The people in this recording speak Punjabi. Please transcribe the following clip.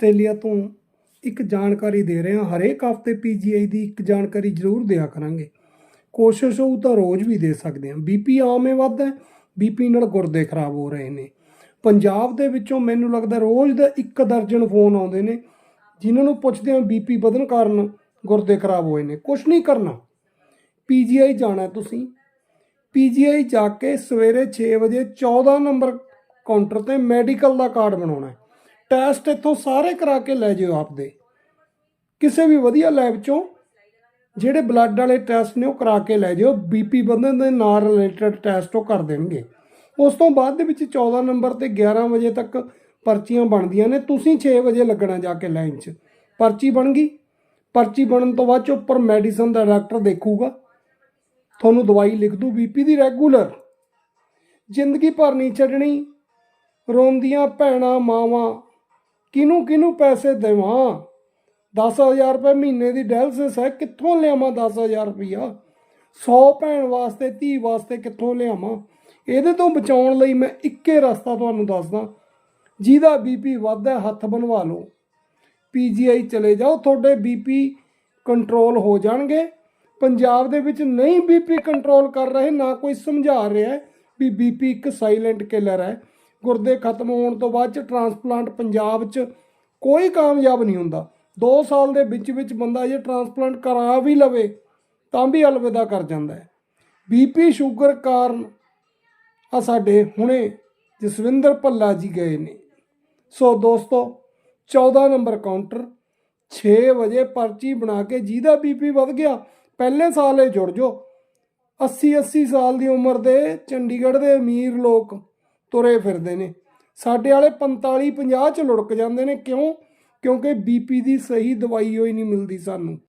ਆਸਟ੍ਰੇਲੀਆ ਤੋਂ ਇੱਕ ਜਾਣਕਾਰੀ ਦੇ ਰਹੇ ਹਾਂ। ਹਰੇਕ ਹਫ਼ਤੇ ਪੀਜੀਆਈ ਦੀ ਇੱਕ ਜਾਣਕਾਰੀ ਜ਼ਰੂਰ ਦਿਆ ਕਰਾਂਗੇ। ਕੋਸ਼ਿਸ਼ ਹੋਊ ਤਾਂ ਰੋਜ਼ ਵੀ ਦੇ ਸਕਦੇ ਹਾਂ। ਬੀਪੀ ਆਮ ਹੀ ਵੱਧਦਾ ਹੈ। ਬੀਪੀ ਨਾਲ ਗੁਰਦੇ ਖਰਾਬ ਹੋ ਰਹੇ ਨੇ। ਪੰਜਾਬ ਦੇ ਵਿੱਚੋਂ ਮੈਨੂੰ ਲੱਗਦਾ ਰੋਜ਼ ਦਾ ਇੱਕ ਦਰਜਨ ਫੋਨ ਆਉਂਦੇ ਨੇ, ਜਿਨ੍ਹਾਂ ਨੂੰ ਪੁੱਛਦੇ ਹਾਂ ਬੀਪੀ ਵਧਣ ਕਾਰਨ ਗੁਰਦੇ ਖਰਾਬ ਹੋਏ ਨੇ। ਕੁਝ ਨਹੀਂ ਕਰਨਾ। ਪੀਜੀਆਈ ਜਾਣਾ ਹੈ ਤੁਸੀਂ। ਪੀਜੀਆਈ ਜਾ ਕੇ ਸਵੇਰੇ 6 ਵਜੇ 14 ਨੰਬਰ ਕਾਊਂਟਰ ਤੇ ਮੈਡੀਕਲ ਦਾ ਕਾਰਡ ਬਣਾਉਣਾ ਟੈਸਟ ਇੱਥੋਂ ਸਾਰੇ ਕਰਾ ਕੇ ਲੈ ਜਿਓ ਆਪਦੇ। ਕਿਸੇ ਵੀ ਵਧੀਆ ਲੈਬ ਚੋਂ ਜਿਹੜੇ ਬਲੱਡ ਵਾਲੇ ਟੈਸਟ ਨੇ ਉਹ ਕਰਾ ਕੇ ਲੈ ਜਿਓ ਬੀਪੀ ਵਧਣ ਦੇ ਨਾਲ ਰਿਲੇਟਡ ਟੈਸਟ ਉਹ ਕਰ ਦੇਣਗੇ। ਉਸ ਤੋਂ ਬਾਅਦ ਦੇ ਵਿੱਚ 14 ਨੰਬਰ ਤੇ 11 ਵਜੇ ਤੱਕ ਪਰਚੀਆਂ ਬਣਦੀਆਂ ਨੇ। ਤੁਸੀਂ 6 ਵਜੇ ਲੱਗਣਾ ਜਾ ਕੇ ਲਾਈਨ 'ਚ। ਪਰਚੀ ਬਣ ਗਈ। ਪਰਚੀ ਬਣਨ ਤੋਂ ਬਾਅਦ 'ਚ ਉੱਪਰ ਮੈਡੀਸਨ ਦਾ ਡਾਕਟਰ ਦੇਖੂਗਾ। ਤੁਹਾਨੂੰ ਦਵਾਈ ਲਿਖ ਦੂ। ਬੀਪੀ ਦੀ ਰੈਗੂਲਰ ਜ਼ਿੰਦਗੀ ਭਰ ਨਹੀਂ ਛੱਡਣੀ। ਰੋਂਦੀਆਂ ਭੈਣਾਂ ਮਾਵਾਂ ਕਿਹਨੂੰ ਕਿਹਨੂੰ ਪੈਸੇ ਦੇਵਾਂ? 10000 ਰੁਪਏ ਮਹੀਨੇ ਦੀ ਡੈਲਸਿਸ ਹੈ ਕਿੱਥੋਂ ਲਿਆਵਾਂ 10000 ਰੁਪਇਆ 100 ਭੈਣ ਵਾਸਤੇ ਧੀ ਵਾਸਤੇ ਕਿੱਥੋਂ ਲਿਆਵਾਂ? ਇਹਦੇ ਤੋਂ ਬਚਾਉਣ ਲਈ ਮੈਂ ਇੱਕੇ ਰਸਤਾ ਤੁਹਾਨੂੰ ਦੱਸਦਾ। ਜਿਹਦਾ ਬੀਪੀ ਵੱਧਦਾ ਹੈ, ਹੱਥ ਬਣਵਾ ਲਓ। ਪੀਜੀਆਈ ਚਲੇ ਜਾਓ ਤੁਹਾਡੇ ਬੀਪੀ ਕੰਟਰੋਲ ਹੋ ਜਾਣਗੇ। ਪੰਜਾਬ ਦੇ ਵਿੱਚ ਨਹੀਂ ਬੀਪੀ ਕੰਟਰੋਲ ਕਰ ਰਹੇ ਨਾ ਕੋਈ ਸਮਝਾ ਰਿਹਾ ਹੈ ਵੀ ਬੀਪੀ ਇੱਕ ਸਾਇਲੈਂਟ ਕਿਲਰ ਹੈ। ਗੁਰਦੇ ਖਤਮ ਹੋਣ ਤੋਂ ਬਾਅਦ ਚ ਟਰਾਂਸਪਲਾਂਟ ਪੰਜਾਬ 'ਚ ਕੋਈ ਕਾਮਯਾਬ ਨਹੀਂ ਹੁੰਦਾ। 2 ਸਾਲ ਦੇ ਵਿੱਚ ਵਿੱਚ ਬੰਦਾ ਜੇ ਟਰਾਂਸਪਲਾਂਟ ਕਰਾ ਵੀ ਲਵੇ, ਤਾਂ ਵੀ ਅਲਵਿਦਾ ਕਰ ਜਾਂਦਾ ਹੈ। ਬੀਪੀ ਸ਼ੂਗਰ ਕਾਰਨ ਆ ਸਾਡੇ ਹੁਣੇ ਜਸਵਿੰਦਰ ਭੱਲਾ ਜੀ ਗਏ ਨੇ। ਸੋ ਦੋਸਤੋ 14 ਨੰਬਰ ਕਾਊਂਟਰ 6 ਵਜੇ ਪਰਚੀ ਬਣਾ ਕੇ ਜਿਹਦਾ ਬੀਪੀ ਵੱਧ ਗਿਆ, ਪਹਿਲੇ ਸਾਲ ਇਹ ਜੁੜ ਜੋ 80 80 ਸਾਲ ਦੀ ਉਮਰ ਦੇ ਚੰਡੀਗੜ੍ਹ ਦੇ ਅਮੀਰ ਲੋਕ ਤੁਰੇ ਫਿਰਦੇ ਨੇ। ਸਾਡੇ ਵਾਲੇ 45 50 ਚ ਲੁੜਕ ਜਾਂਦੇ ਨੇ। ਕਿਉਂ? ਕਿਉਂਕਿ ਬੀਪੀ ਦੀ ਸਹੀ ਦਵਾਈ ਹੋਈ ਨਹੀਂ ਮਿਲਦੀ ਸਾਨੂੰ।